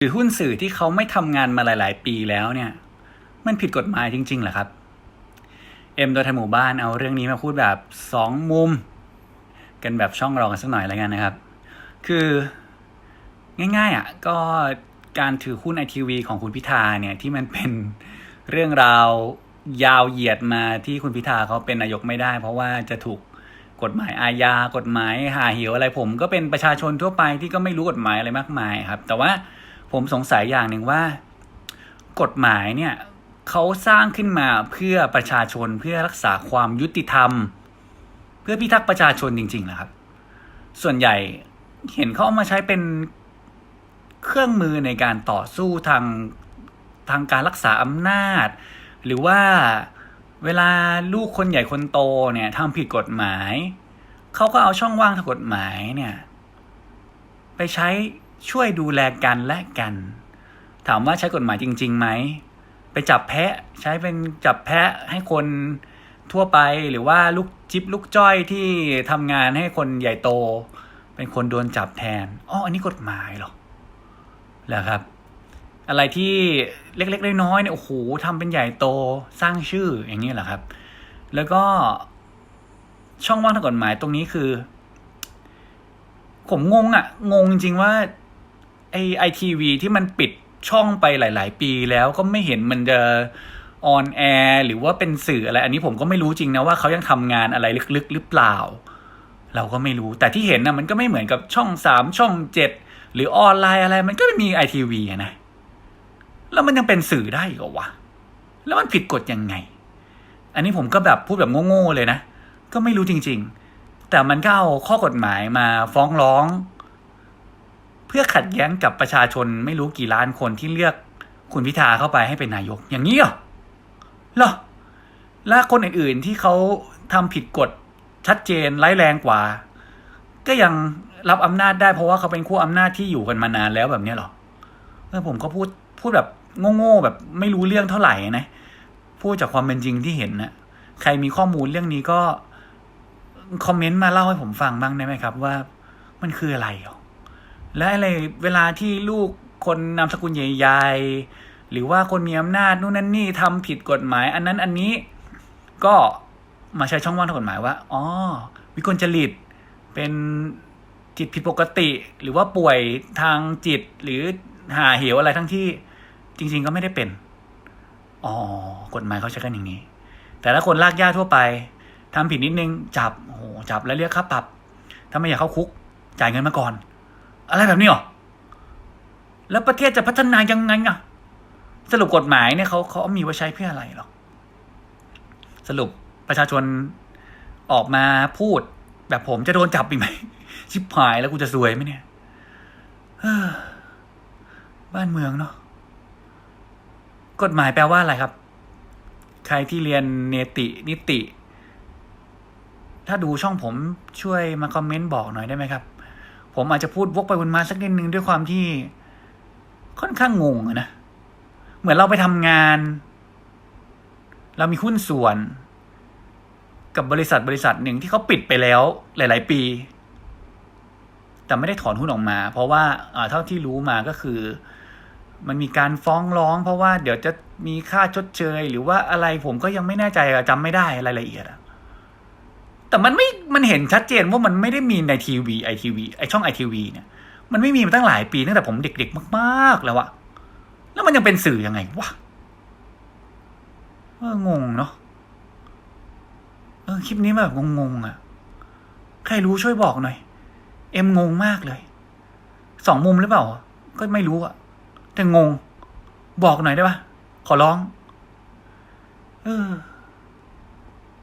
หรือหุ้นสื่อที่เขาไม่ทำงานมาหลาย ๆ ปีแล้วเนี่ย มันผิดกฎหมายจริง ๆเหรอครับ เอ็มโดยทางหมู่บ้านเอาเรื่องนี้มาพูดแบบสองมุม กันแบบช่องรองกันสักหน่อยแล้วกันนะครับ คือง่าย ๆอะก็การถือหุ้นไอทีวีของคุณพิธาเนี่ยที่มันเป็นเรื่องราวยาวเหยียดมาที่คุณพิธาเขาเป็นนายกไม่ได้ เพราะว่าจะถูกกฎหมายอาญากฎหมายหาเหี่ยวอะไรผม ก็เป็นประชาชนทั่วไปที่ก็ไม่รู้กฎหมายอะไรมากมายครับ แต่ว่า ผมสงสัยอย่างหนึ่งว่า กฎหมายเนี่ยเขาสร้างขึ้นมาเพื่อประชาชนเพื่อรักษาความยุติธรรม เพื่อพิทักษ์ประชาชนจริงๆนะครับ ส่วนใหญ่เห็นเขาเอามาใช้เป็นเครื่องมือในการต่อสู้ทางทางการรักษาอำนาจ หรือว่าเวลาลูกคนใหญ่คนโตเนี่ยทำผิดกฎหมาย เขาก็เอาช่องว่างทางกฎหมายเนี่ย ไปใช้ ช่วยดูแลกันและกัน ถามว่าใช้กฎหมายจริงๆไหมไปจับแพะใช้เป็นจับแพะให้คนทั่วไปหรือว่าลูกจิ๊บลูกจ้อยที่ทำงานให้คนใหญ่โต เป็นคนโดนจับแทนอ๋ออันนี้กฎหมายหรอเหรอครับ อะไรที่เล็กๆน้อยๆเนี่ยโอ้โหทำเป็นใหญ่โตสร้างชื่ออย่างนี้เหรอครับ แล้วก็ช่องว่างทางกฎหมายตรงนี้คือ ผมงงอะ่ะ งงจริงๆว่า ไอไอทีวีที่มันปิดช่องไปหลาย ๆ ปีแล้วก็ไม่เห็นมันจะออนแอร์หรือว่าเป็นสื่ออะไร อันนี้ผมก็ไม่รู้จริงนะว่าเขายังทำงานอะไรลึก ๆ หรือเปล่า เราก็ไม่รู้แต่ที่เห็นนะมันก็ไม่เหมือนกับช่องสามช่องเจ็ดหรือออนไลน์อะไร มันก็ไม่มีไอทีวีนะแล้วมันยังเป็นสื่อได้อีกเหรอวะแล้วมันผิดกฎยังไง อันนี้ผมก็แบบพูดแบบโง่ๆเลยนะ ก็ไม่รู้จริง ๆ แต่มันก็เอาข้อกฎหมายมาฟ้องร้อง เพื่อขัดแย้งกับประชาชนไม่รู้กี่ล้านคนที่เลือกคุณพิธาเข้าไปให้เป็นนายก อย่างนี้เหรอเหรอและคนอื่นๆที่เขาทำผิดกฎชัดเจนร้ายแรงกว่า ก็ยังรับอำนาจได้เพราะว่าเขาเป็นขั้วอำนาจที่อยู่กันมานานแล้วแบบนี้หรอเออผมก็พูดพูดแบบโง่ๆแบบไม่รู้เรื่องเท่าไหร่นะพูดจากความเป็นจริงที่เห็นนะใครมีข้อมูลเรื่องนี้ก็คอมเมนต์มาเล่าให้ผมฟังบ้างได้ไหมครับว่ามันคืออะไรหรอ และอะไรเวลาที่ลูกคนนามสกุลใหญ่ๆ หรือว่าคนมีอำนาจนู่นนั่นนี่ทำผิดกฎหมาย อันนั้นอันนี้ก็มาใช้ช่องว่างทางกฎหมายว่าอ๋อวิกลจริตเป็นจิตผิดปกติ หรือว่าป่วยทางจิตหรือหาเหวอะไรทั้งที่จริง ๆ ก็ไม่ได้เป็น อ๋อกฎหมายเขาใช้กันอย่างนี้ แต่ถ้าคนลากย่าทั่วไปทำผิดนิดนึงจับโอ้จับแล้วเรียกค่าปรับ ถ้าไม่อยากเข้าคุก จ่ายเงินมาก่อน อะไรแบบนี้หรอ แล้วประเทศจะพัฒนายังไงอะสรุปกฎหมายเนี่ยเขาเขามีไว้ใช้เพื่ออะไรหรอ สรุปประชาชนออกมาพูด แบบผมจะโดนจับอีกไหม ชิบหายแล้วกูจะซวยไหมเนี่ยบ้านเมืองเนาะกฎหมายแปลว่าอะไรครับ ใครที่เรียนเนตินิติ ถ้าดูช่องผมช่วยมาคอมเมนต์บอกหน่อยได้ไหมครับ ผมอาจจะพูดวกไปวนมาสักนิดนึงด้วยความที่ค่อนข้างงงนะ เหมือนเราไปทำงาน เรามีหุ้นส่วน กับบริษัทบริษัทหนึ่งที่เขาปิดไปแล้ว หลาย ๆ ปี แต่ไม่ได้ถอนหุ้นออกมา เพราะว่าเท่าที่รู้มาก็คือ มันมีการฟ้องร้อง เพราะว่าเดี๋ยวจะมีค่าชดเชย หรือว่าอะไรผมก็ยังไม่แน่ใจจำไม่ได้รายละเอียดอะ แต่มันไม่มันเห็นชัดเจนว่ามันไม่ได้มีในทีวีไอทีวีไอช่องไอทีวีเนี่ย มันไม่มีมาตั้งหลายปีตั้งแต่ผมเด็กๆมากๆแล้วอะแล้วมันยังเป็นสื่อยังไงวะเอองงเนาะเออคลิปนี้แบบงงๆอะใครรู้ช่วยบอกหน่อย เอ็มงงมากเลย สองมุมหรือเปล่า ก็ไม่รู้อะแต่งง บอกหน่อยได้ปะขอร้อง เออ